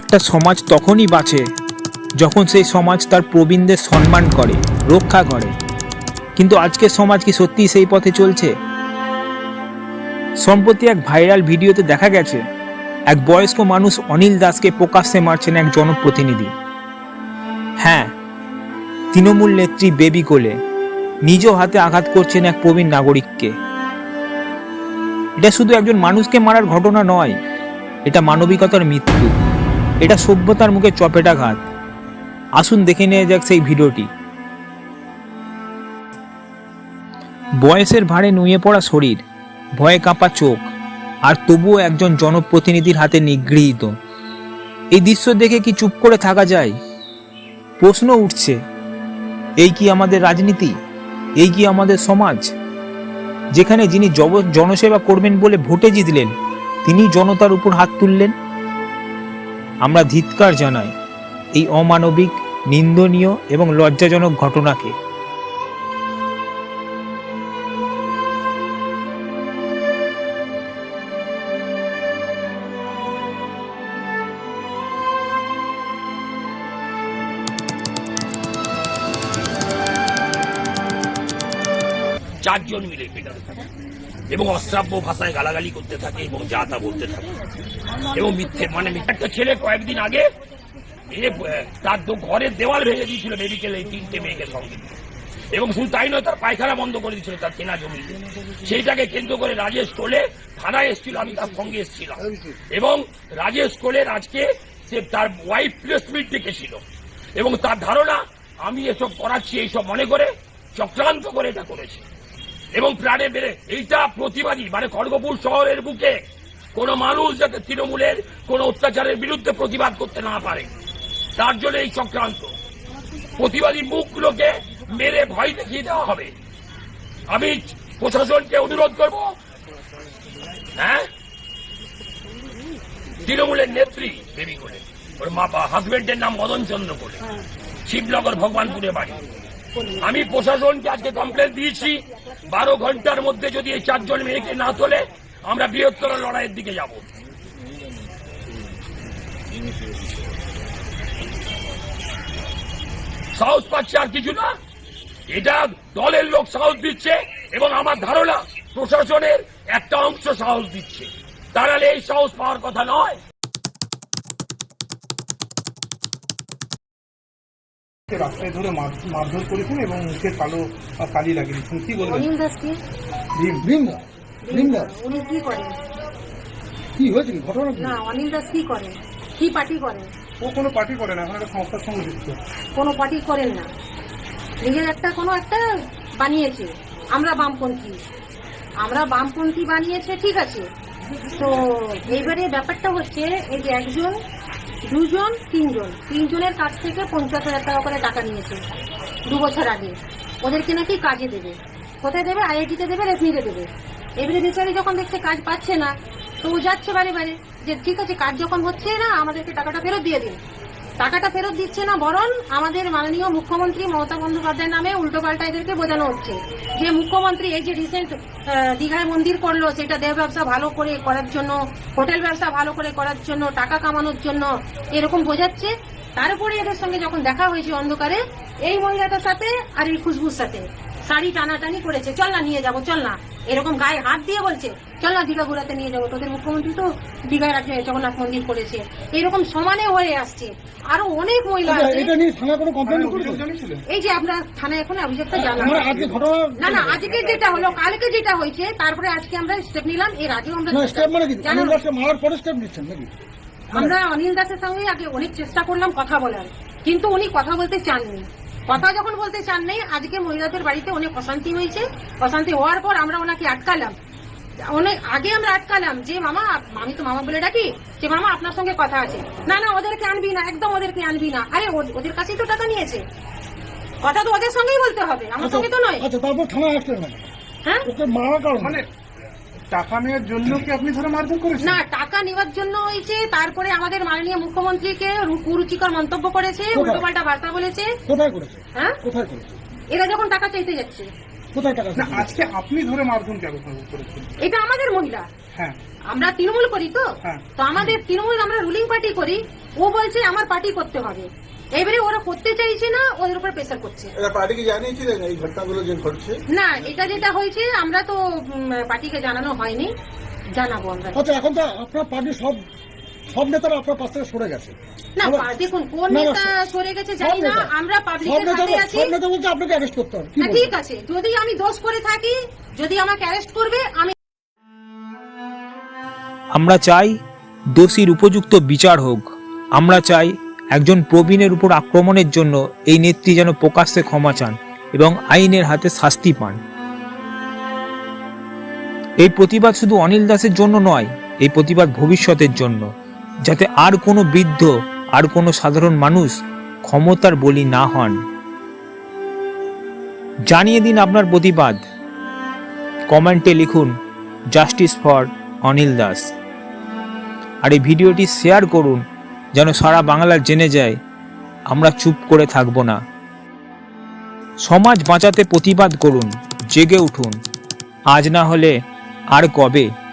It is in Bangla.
একটা সমাজ তখনই বাঁচে যখন সেই সমাজ তার প্রবীণদের সম্মান করে, রক্ষা করে। কিন্তু আজকের সমাজ কি সত্যিই সেই পথে চলছে? সম্প্রতি এক ভাইরাল ভিডিওতে দেখা গেছে, এক বয়স্ক মানুষ অনিল দাসকে প্রকাশ্যে মারছেন এক জনপ্রতিনিধি। হ্যাঁ তৃণমূল নেত্রী বেবি কোলে নিজ হাতে আঘাত করছেন এক প্রবীণ নাগরিককে। এটা শুধু একজন মানুষকে মারার ঘটনা নয়, এটা মানবিকতার মৃত্যু। এটা সভ্যতার মুখে চপেটাঘাত আসুন দেখে নেওয়া যাক সেই ভিডিওটি। বয়সের ভারে নুয়ে পড়া শরীর, ভয়ে কাঁপা চোখ, আর তবুও একজন জনপ্রতিনিধির হাতে নিগৃহীত। এই দৃশ্য দেখে কি চুপ করে থাকা যায়? প্রশ্ন উঠছে, এই কি আমাদের রাজনীতি? এই কি আমাদের সমাজ? যেখানে যিনি জনসেবা করবেন বলে ভোটে জিতলেন, তিনি জনতার উপর হাত তুললেন? আমরা ধিৎকার জানাই এই অমানবিক নিন্দনীয় এবং লজ্জাজনক ঘটনাকে। চারজন মিলে এবং অশ্রাব্য ভাষায় গালাগালি করতে থাকে এবং যা তা বলতে থাকে। এবং মিথ্যে মানে একটা ছেলে কয়েকদিন আগে তার ঘরের দেওয়াল ভেঙে দিয়েছিল মেডিকেল এই তিনটে মেয়েকে সঙ্গে এবং শুধু তাই নয়, তার পায়খানা বন্ধ করে দিয়েছিল, তার কেনা জমি সেইটাকে কেন্দ্র করে রাজেশ কোলে থানায় এসেছিল, আমি তার সঙ্গে এসেছিলাম। এবং রাজেশ কোলের আজকে সে তার ওয়াইফ প্লেসমেন্ট ডেকেছিল এবং তার ধারণা, আমি এসব করাচ্ছি, এইসব মনে করে, চক্রান্ত করে এটা করেছে। এবং প্রাণে বেড়ে এইটা প্রতিবাদী মানে খড়গপুর শহরের বুকে। কোন মানুষ যাতে তৃণমূলের কোন অত্যাচারের বিরুদ্ধে প্রতিবাদ করতে না পারে, তার জন্য এই চক্রান্ত। প্রতিবাদী মুখগুলোকে মেরে ভয় দেখিয়ে দেওয়া হবে। আমি প্রশাসনকে অনুরোধ করব হ্যাঁ? তৃণমূলের নেত্রী, দেবী করে ওর মা হাজবেন্ডের নাম মদন চন্দ্র করে শিবনগর ভগবানপুরে বাড়ি। আমি প্রশাসনকে আজকে কমপ্লেন দিয়েছি। বারো ঘণ্টার মধ্যে যদি এই চারজন মেয়েকে না তোলে, আমরা বৃহত্তর লড়াইয়ের দিকে যাব। সাহস পাচ্ছে আর কিছু না। এটা দলের লোক সাহস দিচ্ছে এবং আমার ধারণা প্রশাসনের একটা অংশ সাহস দিচ্ছে। তাহলে এই সাহস পাওয়ার কথা নয়। রাস্তায় ধরে মারধর করেছেন এবং মুখে কালো কালি লাগিয়ে দিচ্ছেন কি বলবেন? ভীম। ভীম ভীম উনি কি করেন? কি হয়েছে ঘটনা না অনিল দাস কি করেন? কি পার্টি করেন? ও কোনো পার্টি করে না এখন একটা সংস্থার সঙ্গে যুক্ত। কোনো পার্টি করেন না। নিজের একটা কোনো একটা বানিয়েছে। আমরা বামপন্থী। আমরা বামপন্থী বানিয়েছে ঠিক আছে। তো এইবারে ব্যাপারটা হচ্ছে এই যে একজন দুজন, তিনজন। তিনজনের কাছ থেকে পঞ্চাশ হাজার টাকা করে টাকা নিয়েছে দু বছর আগে। ওদেরকে নাকি কাজে দেবে। কোথায় দেবে? আইআইটিতে দেবে রেফনিতে দেবে? এবারে বেচারি যখন দেখছে কাজ পাচ্ছে না, তো ও যাচ্ছে বারে বারে যে, ঠিক আছে, কাজ যখন হচ্ছে না, আমাদেরকে টাকাটা ফেরত দিয়ে দিন। টাকাটা ফেরত দিচ্ছে না বরং আমাদের মাননীয় মুখ্যমন্ত্রী মমতা বন্দ্যোপাধ্যায়ের নামে উল্টোপাল্টা এদেরকে বোঝানো হচ্ছে। যে মুখ্যমন্ত্রী এই যে রিসেন্ট দীঘায় মন্দির করল, সেটা দেহ ব্যবসা ভালো করে করার জন্য, হোটেল ব্যবসা ভালো করে করার জন্য, টাকা কামানোর জন্য এরকম বোঝাচ্ছে। তারপরে এদের সঙ্গে যখন দেখা হয়েছে অন্ধকারে, এই মহিলাটার সাথে আর এই খুশবুর সাথে। শাড়ি টানাটানি করেছে। চল না নিয়ে যাব চল না। এরকম গায়ে হাত দিয়ে বলছে চল না দীঘা ঘোরাতে নিয়ে যাব। তোদের মুখ্যমন্ত্রী তো দীঘায় রাখে জগন্নাথ মন্দির করেছে। এরকম সমানে হয়ে আসছে। আরও অনেক মহিলা আচ্ছা, এই যে আমরা থানায় এখন অভিযোগটা জানাব না না আজকে যেটা হলো কালকে যেটা হয়েছে তারপরে আজকে আমরা স্টেপ নিলাম। এর আগেও আমরা মানে কি? জানাব। অনিল দাসকে মারার পরে স্টেপ নিচ্ছেন নাকি? আমরা অনিল দাসের সঙ্গে আগে অনেক চেষ্টা করলাম কথা বলার। কিন্তু উনি কথা বলতে চাননি। কথা যখন বলতে চান নেই আজকে মহিলাদের বাড়িতে অনেক অশান্তি হয়েছে। অশান্তি হওয়ার পর আমরা ওনাকে আটকালাম। অনেক আগে আমরা আটকালাম যে মামা আমি তো মামা বলে ডাকি যে মামা আপনার সঙ্গে কথা আছে। না না ওদেরকে আনবি না একদম ওদেরকে আনবি না। আরে ওদের কাছেই তো টাকা নিয়েছে। কথা তো ওদের সঙ্গেই বলতে হবে আমার সঙ্গে তো নয়। আচ্ছা তারপর থানায় আসলেন না হ্যাঁ? ওকে মারার কারণ? মানে টাকা নেওয়ার জন্য কি আপনি ধরে মারধর করেছেন? না টাকা নেওয়ার জন্য হয়েছে। তারপরে আমাদের মাননীয় মুখ্যমন্ত্রীকে কুরুচিকর মন্তব্য করেছে? উল্টোপাল্টা ভাষা বলেছে। কোথায় করেছে? হ্যাঁ? কোথায় করেছে? এরা যখন টাকা চাইতে যাচ্ছে। কোথায় টাকা আজকে আপনি ধরে মারধর কেন করেছেন? এটা আমাদের মহিলা। হ্যাঁ। আমরা তৃণমূল করি তো। হ্যাঁ। তো আমাদের তৃণমূল আমরা রুলিং পার্টি করি। ও বলছে আমার পার্টি করতে হবে। এবারে ওরা করতে চাইছে না ওদের উপর প্রেসার করছে। পার্টিকে জানিয়েছিলেন? এই ঘটনাগুলো যে ঘটছে? না এটা যেটা হয়েছে আমরা তো পার্টিকে জানানো হয়নি। জানাব আমরা। আচ্ছা এখন তো আপনার পার্টির সব সব নেতারা আপনার পাশ থেকে সরে গেছে। না দেখুন কোন নেতা সরে গেছে জানি না আমরা পাবলিকের সাথে আছি। সব নেতা বলছে আপনাকে অ্যারেস্ট করতে হবে। হ্যাঁ? ঠিক আছে যদি আমি দোষ করে থাকি যদি আমাকে অ্যারেস্ট করবে আমি আমরা চাই দোষীর উপযুক্ত বিচার হোক। আমরা চাই একজন প্রবীণের উপর আক্রমণের জন্য এই নেত্রী যেন প্রকাশ্যে ক্ষমা চান এবং আইনের হাতে শাস্তি পান। এই প্রতিবাদ শুধু অনিল দাসের জন্য নয়, এই প্রতিবাদ ভবিষ্যতের জন্য, যাতে আর কোনো বৃদ্ধ, আর কোনো সাধারণ মানুষ ক্ষমতার বলি না হন। জানিয়ে দিন আপনার প্রতিবাদ। কমেন্টে লিখুন জাস্টিস ফর অনিল দাস। আর এই ভিডিওটি শেয়ার করুন, যেন সারা বাংলার জেনে যায়, আমরা চুপ করে থাকব না। সমাজ বাঁচাতে প্রতিবাদ করুন, জেগে উঠুন। আজ না হলে আর কবে?